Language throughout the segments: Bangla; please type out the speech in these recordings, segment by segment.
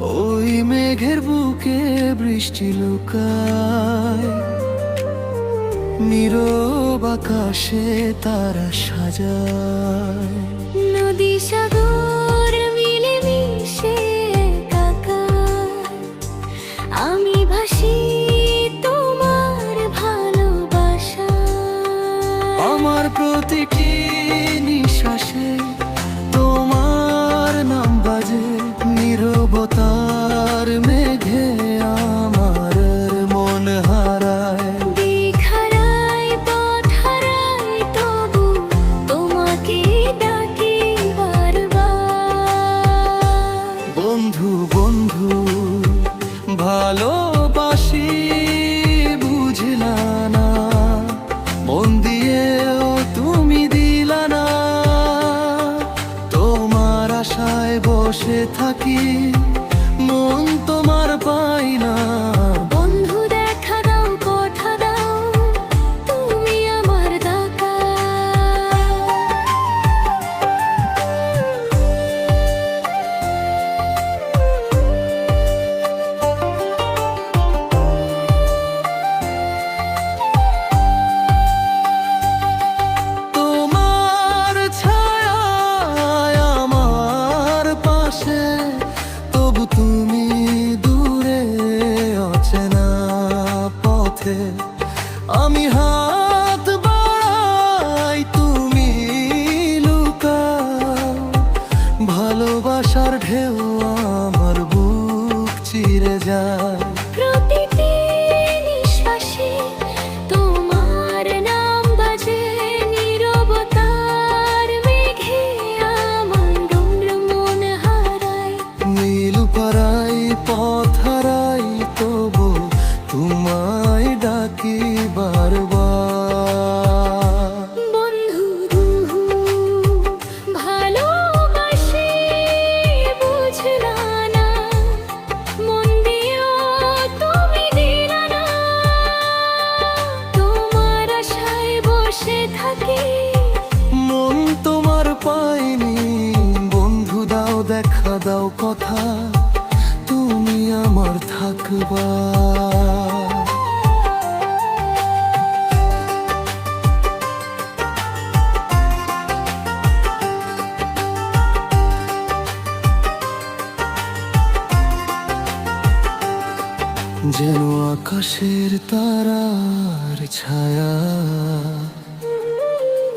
ওই মেঘের বুকে বৃষ্টি লুকায় নীরব আকাশে তারা সাজায়। নদী সাগর মিলে মিশে You. পাশে তবু তুমি দূরে অচেনা পথে। আমি হাত বাড়াই, তুমি লুকাও। ভালোবাসার ঢেউ আমার বুক চিরে যায়। মন তোমার পাইনি বন্ধু দাও, দেখা দাও কথা। তুমি আমার থাকবা। যেন আকাশের তারার ছায়া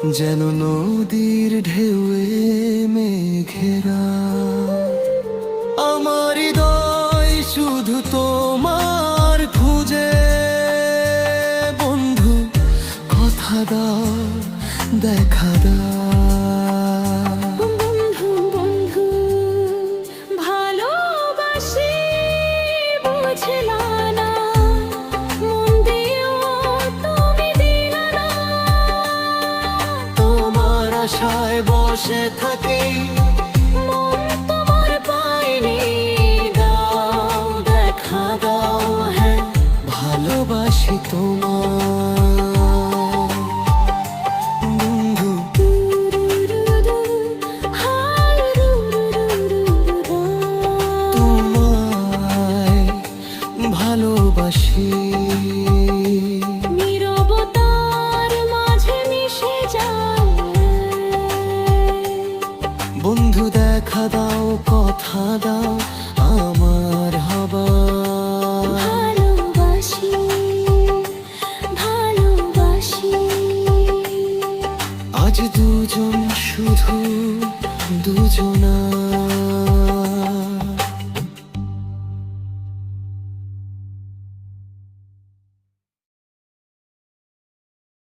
যেন নদীর ঢেউয়ে মেঘেরা। আমার হৃদয় শুধু তোমার খুঁজে। বন্ধু কথা দাও দেখা দাও। 是他给 বন্ধু দেখা দাও কথা দাও